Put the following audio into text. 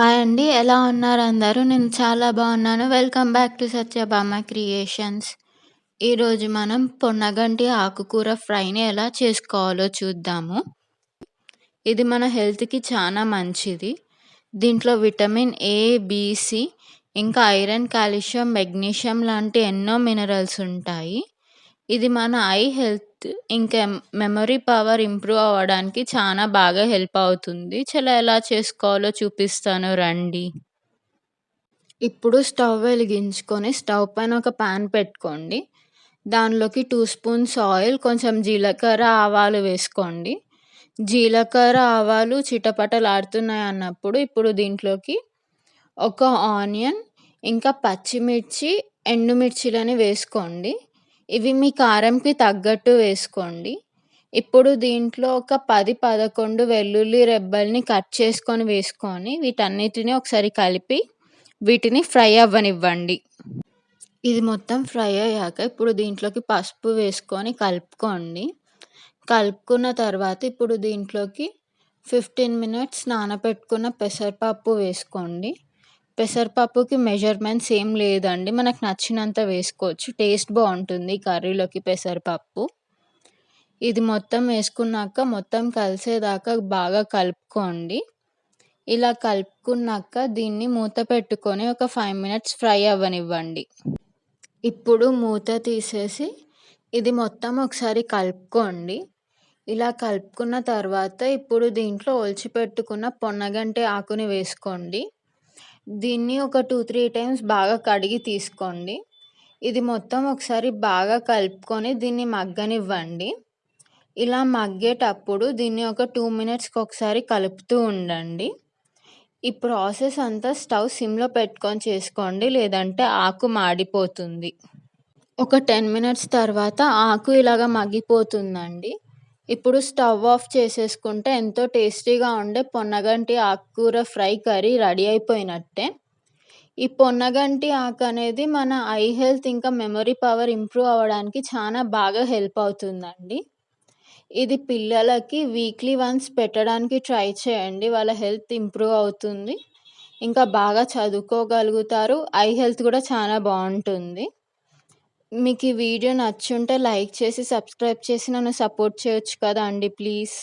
Hi అండి. ఎలా ఉన్నారు అందరూ? నేను చాలా బాగున్నాను. Welcome back to Satyabhama creations. ఈరోజు మనం పొన్నగంటి ఆకుకూర ఫ్రైని ఎలా చేసుకోవాలో చూద్దాము. ఇది మన హెల్త్‌కి చాలా మంచిది. దీంట్లో విటమిన్ ఏ, బీసీ ఇంకా ఐరన్, కాల్షియం, మెగ్నీషియం లాంటి ఎన్నో మినరల్స్ ఉంటాయి. ఇది మన ఐ హెల్త్ ఇంకా మెమరీ పవర్ ఇంప్రూవ్ అవ్వడానికి చాలా బాగా హెల్ప్ అవుతుంది. చాలా ఎలా చేసుకోవాలో చూపిస్తాను రండి. ఇప్పుడు స్టవ్ వెలిగించుకొని స్టవ్ పైన ఒక పాన్ పెట్టుకోండి. దానిలోకి టూ స్పూన్స్ ఆయిల్, కొంచెం జీలకర్ర, ఆవాలు వేసుకోండి. జీలకర్ర, ఆవాలు చిటపటలాడుతున్నాయి అన్నప్పుడు ఇప్పుడు దీంట్లోకి ఒక ఆనియన్, ఇంకా పచ్చిమిర్చి, ఎండుమిర్చిలని వేసుకోండి. ఇవి మీ కారంకి తగ్గట్టు వేసుకోండి. ఇప్పుడు దీంట్లో ఒక 10, 11 వెల్లుల్లి రెబ్బల్ని కట్ చేసుకొని వేసుకొని వీటన్నిటిని ఒకసారి కలిపి వీటిని ఫ్రై అవ్వనివ్వండి. ఇది మొత్తం ఫ్రై అయ్యాక ఇప్పుడు దీంట్లోకి పసుపు వేసుకొని కలుపుకోండి. కలుపుకున్న తర్వాత ఇప్పుడు దీంట్లోకి 15 మినిట్స్ నానబెట్టుకున్న పెసరపప్పు వేసుకోండి. పెసరపప్పుకి మెజర్‌మెంట్స్ ఏం లేదండి. మనకు నచ్చినంత వేసుకోవచ్చు. టేస్ట్ బాగుంటుంది కర్రీలోకి పెసరపప్పు. ఇది మొత్తం వేసుకున్నాక మొత్తం కలిసేదాకా బాగా కలుపుకోండి. ఇలా కలుపుకున్నాక దీన్ని మూత పెట్టుకొని ఒక ఫైవ్ మినిట్స్ ఫ్రై అవ్వనివ్వండి. ఇప్పుడు మూత తీసేసి ఇది మొత్తం ఒకసారి కలుపుకోండి. ఇలా కలుపుకున్న తర్వాత ఇప్పుడు దీంట్లో ఒలిచిపెట్టుకున్న పొన్నగంటి ఆకుని వేసుకోండి. దీన్ని ఒక 2, 3 టైమ్స్ బాగా కడిగి తీసుకోండి. ఇది మొత్తం ఒకసారి బాగా కలుపుకొని దీన్ని మగ్గనివ్వండి. ఇలా మగ్గేటప్పుడు దీన్ని ఒక టూ మినిట్స్‌కి ఒకసారి కలుపుతూ ఉండండి. ఈ ప్రాసెస్ అంతా స్టవ్ సిమ్‌లో పెట్టుకొని చేసుకోండి. లేదంటే ఆకు మాడిపోతుంది. ఒక 10 మినిట్స్ తర్వాత ఆకు ఇలాగ మగ్గిపోతుందండి. ఇప్పుడు స్టవ్ ఆఫ్ చేసేసుకుంటే ఎంతో టేస్టీగా ఉండే పొన్నగంటి ఆకుకూర ఫ్రై కర్రీ రెడీ అయిపోయినట్టే. ఈ పొన్నగంటి ఆకు అనేది మన ఐ హెల్త్ ఇంకా మెమరీ పవర్ ఇంప్రూవ్ అవ్వడానికి చాలా బాగా హెల్ప్ అవుతుందండి. ఇది పిల్లలకి వీక్లీ వన్స్ పెట్టడానికి ట్రై చేయండి. వాళ్ళ హెల్త్ ఇంప్రూవ్ అవుతుంది. ఇంకా బాగా చదువుకోగలుగుతారు. ఐ హెల్త్ కూడా చాలా బాగుంటుంది మీకు ఈ వీడియో నచ్చుంటే లైక్ చేసి, సబ్స్క్రైబ్ చేసి నన్ను సపోర్ట్ చేయొచ్చు కదా అండి ప్లీజ్.